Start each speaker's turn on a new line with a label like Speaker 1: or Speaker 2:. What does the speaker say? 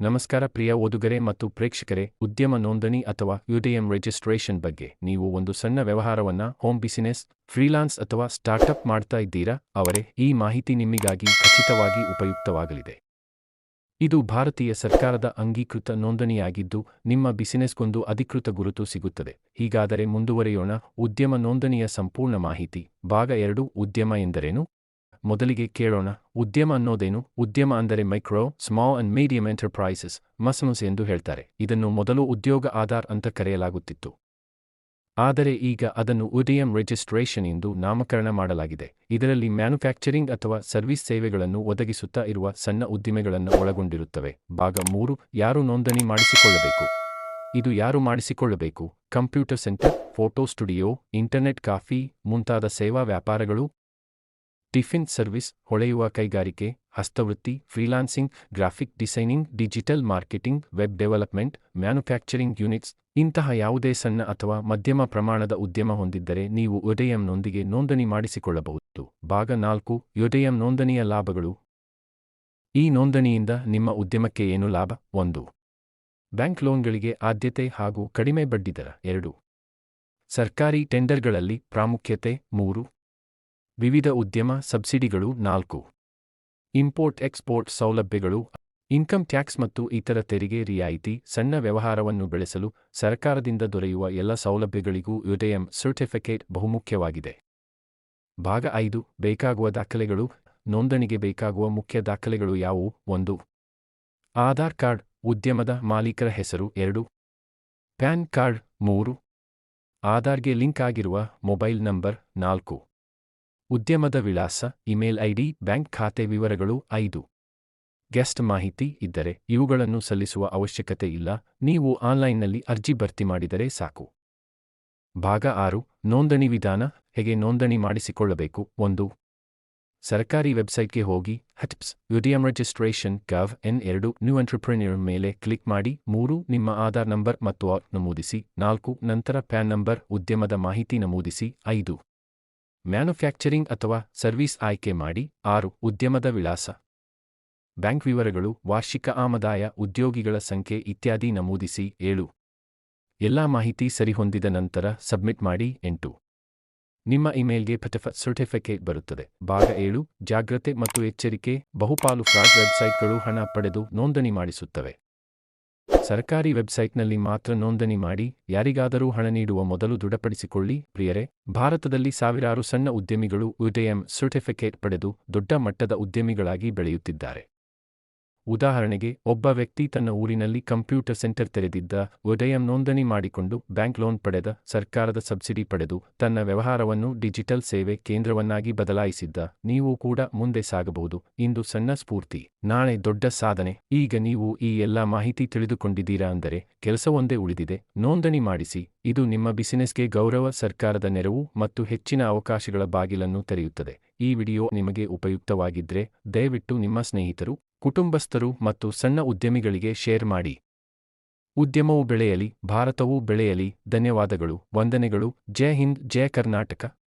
Speaker 1: ನಮಸ್ಕಾರ ಪ್ರಿಯ ಓದುಗರೆ ಮತ್ತು ಪ್ರೇಕ್ಷಕರೇ, ಉದ್ಯಮ ನೋಂದಣಿ ಅಥವಾ ಯುಡಿಎಂ ರಿಜಿಸ್ಟ್ರೇಷನ್ ಬಗ್ಗೆ ನೀವು ಒಂದು ಸಣ್ಣ ವ್ಯವಹಾರವನ್ನ ಹೋಮ್ ಬಿಸಿನೆಸ್ ಫ್ರೀಲಾನ್ಸ್ ಅಥವಾ ಸ್ಟಾರ್ಟ್ಅಪ್ ಮಾಡ್ತಾ ಇದ್ದೀರಾ? ಅವರೇ, ಈ ಮಾಹಿತಿ ನಿಮಗಾಗಿ ಖಚಿತವಾಗಿ ಉಪಯುಕ್ತವಾಗಲಿದೆ. ಇದು ಭಾರತೀಯ ಸರ್ಕಾರದ ಅಂಗೀಕೃತ ನೋಂದಣಿಯಾಗಿದ್ದು, ನಿಮ್ಮ ಬಿಸಿನೆಸ್ಗೊಂದು ಅಧಿಕೃತ ಗುರುತು ಸಿಗುತ್ತದೆ. ಹೀಗಾದರೆ ಮುಂದುವರಿಯೋಣ. ಉದ್ಯಮ ನೋಂದಣಿಯ ಸಂಪೂರ್ಣ ಮಾಹಿತಿ, ಭಾಗ ಎರಡು, ಉದ್ಯಮ ಎಂದರೇನು? ಮೊದಲಿಗೆ ಕೇಳೋಣ, ಉದ್ಯಮ ಅನ್ನೋದೇನು? ಉದ್ಯಮ ಅಂದರೆ micro, small and medium enterprises MSMEs ಎಂದು ಹೇಳ್ತಾರೆ. ಇದನ್ನು ಮೊದಲು ಉದ್ಯೋಗ ಆಧಾರ್ ಅಂತ ಕರೆಯಲಾಗುತ್ತಿತ್ತು. ಆದರೆ ಈಗ ಅದನ್ನು ಉಡಿಎಂ ರಿಜಿಸ್ಟ್ರೇಷನ್ ಎಂದು ನಾಮಕರಣ ಮಾಡಲಾಗಿದೆ. ಇದರಲ್ಲಿ ಮ್ಯಾನುಫ್ಯಾಕ್ಚರಿಂಗ್ ಅಥವಾ ಸರ್ವಿಸ್ ಸೇವೆಗಳನ್ನು ಒದಗಿಸುತ್ತಾ ಇರುವ ಸಣ್ಣ ಉದ್ದಿಮೆಗಳನ್ನು ಒಳಗೊಂಡಿರುತ್ತವೆ. ಭಾಗ ಮೂರು, ಯಾರು ನೋಂದಣಿ ಮಾಡಿಸಿಕೊಳ್ಳಬೇಕು? ಇದು ಯಾರು ಮಾಡಿಸಿಕೊಳ್ಳಬೇಕು? Computer centre, photo studio, internet coffee, ಮುಂತಾದ ಸೇವಾ ವ್ಯಾಪಾರಗಳು ಟಿಫಿನ್ ಸರ್ವಿಸ್ ಹೊಳೆಯುವ ಕೈಗಾರಿಕೆ, ಹಸ್ತವೃತ್ತಿ, freelancing, graphic designing, digital marketing, web development, manufacturing units, ಇಂತಹ ಯಾವುದೇ ಸಣ್ಣ ಅಥವಾ ಮಧ್ಯಮ ಪ್ರಮಾಣದ ಉದ್ಯಮ ಹೊಂದಿದ್ದರೆ ನೀವು ಒಡೆಯಂನೊಂದಿಗೆ ನೋಂದಣಿ ಮಾಡಿಸಿಕೊಳ್ಳಬಹುದು. ಭಾಗ ನಾಲ್ಕು ಯೊಡೆಯಂ ನೋಂದಣಿಯ ಲಾಭಗಳು. ಈ ನೋಂದಣಿಯಿಂದ ನಿಮ್ಮ ಉದ್ಯಮಕ್ಕೆ ಏನು ಲಾಭ? ಒಂದು. ಬ್ಯಾಂಕ್ ಲೋನ್ಗಳಿಗೆ ಆದ್ಯತೆ ಹಾಗೂ ಕಡಿಮೆ ಬಡ್ಡಿದರ ಎರಡು. ಸರ್ಕಾರಿ ಟೆಂಡರ್ಗಳಲ್ಲಿ ಪ್ರಾಮುಖ್ಯತೆ. ಮೂರು. ವಿವಿಧ ಉದ್ಯಮ ಸಬ್ಸಿಡಿಗಳು ನಾಲ್ಕು. ಇಂಪೋರ್ಟ್ ಎಕ್ಸ್ಪೋರ್ಟ್ ಸೌಲಭ್ಯಗಳು, ಇನ್ಕಮ್ ಟ್ಯಾಕ್ಸ್ ಮತ್ತು ಇತರ ತೆರಿಗೆ ರಿಯಾಯಿತಿ, ಸಣ್ಣ ವ್ಯವಹಾರವನ್ನು ಬೆಳೆಸಲು ಸರ್ಕಾರದಿಂದ ದೊರೆಯುವ ಎಲ್ಲ ಸೌಲಭ್ಯಗಳಿಗೂ ಯುಡೆಎಂ ಸರ್ಟಿಫಿಕೇಟ್ ಬಹುಮುಖ್ಯವಾಗಿದೆ. ಭಾಗ ಐದು, ಬೇಕಾಗುವ ದಾಖಲೆಗಳು, ನೋಂದಣಿಗೆ ಬೇಕಾಗುವ ಮುಖ್ಯ ದಾಖಲೆಗಳು ಯಾವುವು? ಒಂದು. ಆಧಾರ್ ಕಾರ್ಡ್, ಉದ್ಯಮದ ಮಾಲೀಕರ ಹೆಸರು, ಎರಡು. ಪ್ಯಾನ್ ಕಾರ್ಡ್, ಮೂರು. ಆಧಾರ್ಗೆ ಲಿಂಕ್ ಆಗಿರುವ ಮೊಬೈಲ್ ನಂಬರ್, ನಾಲ್ಕು. ಉದ್ಯಮದ ವಿಳಾಸ, ಇಮೇಲ್ ಐಡಿ, ಬ್ಯಾಂಕ್ ಖಾತೆ ವಿವರಗಳು ಐದು. ಗೆಸ್ಟ್ ಮಾಹಿತಿ ಇದ್ದರೆ ಇವುಗಳನ್ನು ಸಲ್ಲಿಸುವ ಅವಶ್ಯಕತೆ ಇಲ್ಲ, ನೀವು ಆನ್ಲೈನ್ನಲ್ಲಿ ಅರ್ಜಿ ಭರ್ತಿ ಮಾಡಿದರೆ ಸಾಕು. ಭಾಗ ಆರು, ನೋಂದಣಿ ವಿಧಾನ, ಹೇಗೆ ನೋಂದಣಿ ಮಾಡಿಸಿಕೊಳ್ಳಬೇಕು? ಒಂದು. ಸರ್ಕಾರಿ ವೆಬ್ಸೈಟ್ಗೆ ಹೋಗಿ https UDM registration, gov, N ಎರಡು, ನ್ಯೂ ಎಂಟ್ರಪ್ರಿನ್ಯೂರ್ ಮೇಲೆ ಕ್ಲಿಕ್ ಮಾಡಿ, ಮೂರು, ನಿಮ್ಮ ಆಧಾರ್ ನಂಬರ್ ಮತ್ತು ನಮೂದಿಸಿ, ನಾಲ್ಕು, ನಂತರ ಪ್ಯಾನ್ ನಂಬರ್, ಉದ್ಯಮದ ಮಾಹಿತಿ ನಮೂದಿಸಿ, ಐದು. ಮ್ಯಾನುಫ್ಯಾಕ್ಚರಿಂಗ್ ಅಥವಾ ಸರ್ವಿಸ್ ಆಯ್ಕೆ ಮಾಡಿ ಆರು, ಉದ್ಯಮದ ವಿಳಾಸ. ಬ್ಯಾಂಕ್ ವಿವರಗಳು, ವಾರ್ಷಿಕ ಆಮದಾಯ, ಉದ್ಯೋಗಿಗಳ ಸಂಖ್ಯೆ ಇತ್ಯಾದಿ ನಮೂದಿಸಿ ಏಳು. ಎಲ್ಲಾ ಮಾಹಿತಿ ಸರಿಹೊಂದಿದ ನಂತರ ಸಬ್ಮಿಟ್ ಮಾಡಿ ಎಂಟು. ನಿಮ್ಮ ಇಮೇಲ್ಗೆ ಪಟಫ ಸರ್ಟಿಫಿಕೇಟ್ ಬರುತ್ತದೆ. ಭಾಗ ಏಳು, ಜಾಗ್ರತೆ ಮತ್ತು ಎಚ್ಚರಿಕೆ, ಬಹುಪಾಲು ಫ್ರಾಡ್ ವೆಬ್ಸೈಟ್ಗಳು ಹಣ ಪಡೆದು ನೋಂದಣಿ ಮಾಡಿಸುತ್ತವೆ. ಸರ್ಕಾರಿ ವೆಬ್ಸೈಟ್ನಲ್ಲಿ ಮಾತ್ರ ನೋಂದಣಿ ಮಾಡಿ, ಯಾರಿಗಾದರೂ ಹಣ ನೀಡುವ ಮೊದಲು ದೃಢಪಡಿಸಿಕೊಳ್ಳಿ. ಪ್ರಿಯರೇ, ಭಾರತದಲ್ಲಿ ಸಾವಿರಾರು ಸಣ್ಣ ಉದ್ಯಮಿಗಳು ಯುಟಿಎಂ ಸರ್ಟಿಫಿಕೇಟ್ ಪಡೆದು ದೊಡ್ಡ ಮಟ್ಟದ ಉದ್ಯಮಿಗಳಾಗಿ ಬೆಳೆಯುತ್ತಿದ್ದಾರೆ. ಉದಾಹರಣೆಗೆ, ಒಬ್ಬ ವ್ಯಕ್ತಿ ತನ್ನ ಊರಿನಲ್ಲಿ ಕಂಪ್ಯೂಟರ್ ಸೆಂಟರ್ ತೆರೆದಿದ್ದ ಉದಯಂ ನೋಂದಣಿ ಮಾಡಿಕೊಂಡು ಬ್ಯಾಂಕ್ ಲೋನ್ ಪಡೆದ ಸರ್ಕಾರದ ಸಬ್ಸಿಡಿ ಪಡೆದು ತನ್ನ ವ್ಯವಹಾರವನ್ನು ಡಿಜಿಟಲ್ ಸೇವೆ ಕೇಂದ್ರವನ್ನಾಗಿ ಬದಲಾಯಿಸಿದ್ದ. ನೀವು ಕೂಡ ಮುಂದೆ ಸಾಗಬಹುದು. ಇಂದು ಸಣ್ಣ ಸ್ಫೂರ್ತಿ, ನಾಳೆ ದೊಡ್ಡ ಸಾಧನೆ. ಈಗ ನೀವು ಈ ಎಲ್ಲಾ ಮಾಹಿತಿ ತಿಳಿದುಕೊಂಡಿದ್ದೀರಾ ಅಂದರೆ, ಕೆಲಸವೊಂದೇ ಉಳಿದಿದೆ. ನೋಂದಣಿ ಮಾಡಿಸಿ. ಇದು ನಿಮ್ಮ ಬಿಸಿನೆಸ್ಗೆ ಗೌರವ, ಸರ್ಕಾರದ ನೆರವು ಮತ್ತು ಹೆಚ್ಚಿನ ಅವಕಾಶಗಳ ಬಾಗಿಲನ್ನು ತೆರೆಯುತ್ತದೆ. ಈ ವಿಡಿಯೋ ನಿಮಗೆ ಉಪಯುಕ್ತವಾಗಿದ್ದರೆ ದಯವಿಟ್ಟು ನಿಮ್ಮ ಸ್ನೇಹಿತರು ಕುಟುಂಬಸ್ಥರು ಮತ್ತು ಸಣ್ಣ ಉದ್ಯಮಿಗಳಿಗೆ ಶೇರ್ ಮಾಡಿ. ಉದ್ಯಮವು ಬೆಳೆಯಲಿ, ಭಾರತವೂ ಬೆಳೆಯಲಿ, ಧನ್ಯವಾದಗಳು, ವಂದನೆಗಳು, ಜೈ ಹಿಂದ್ ಜಯ ಕರ್ನಾಟಕ.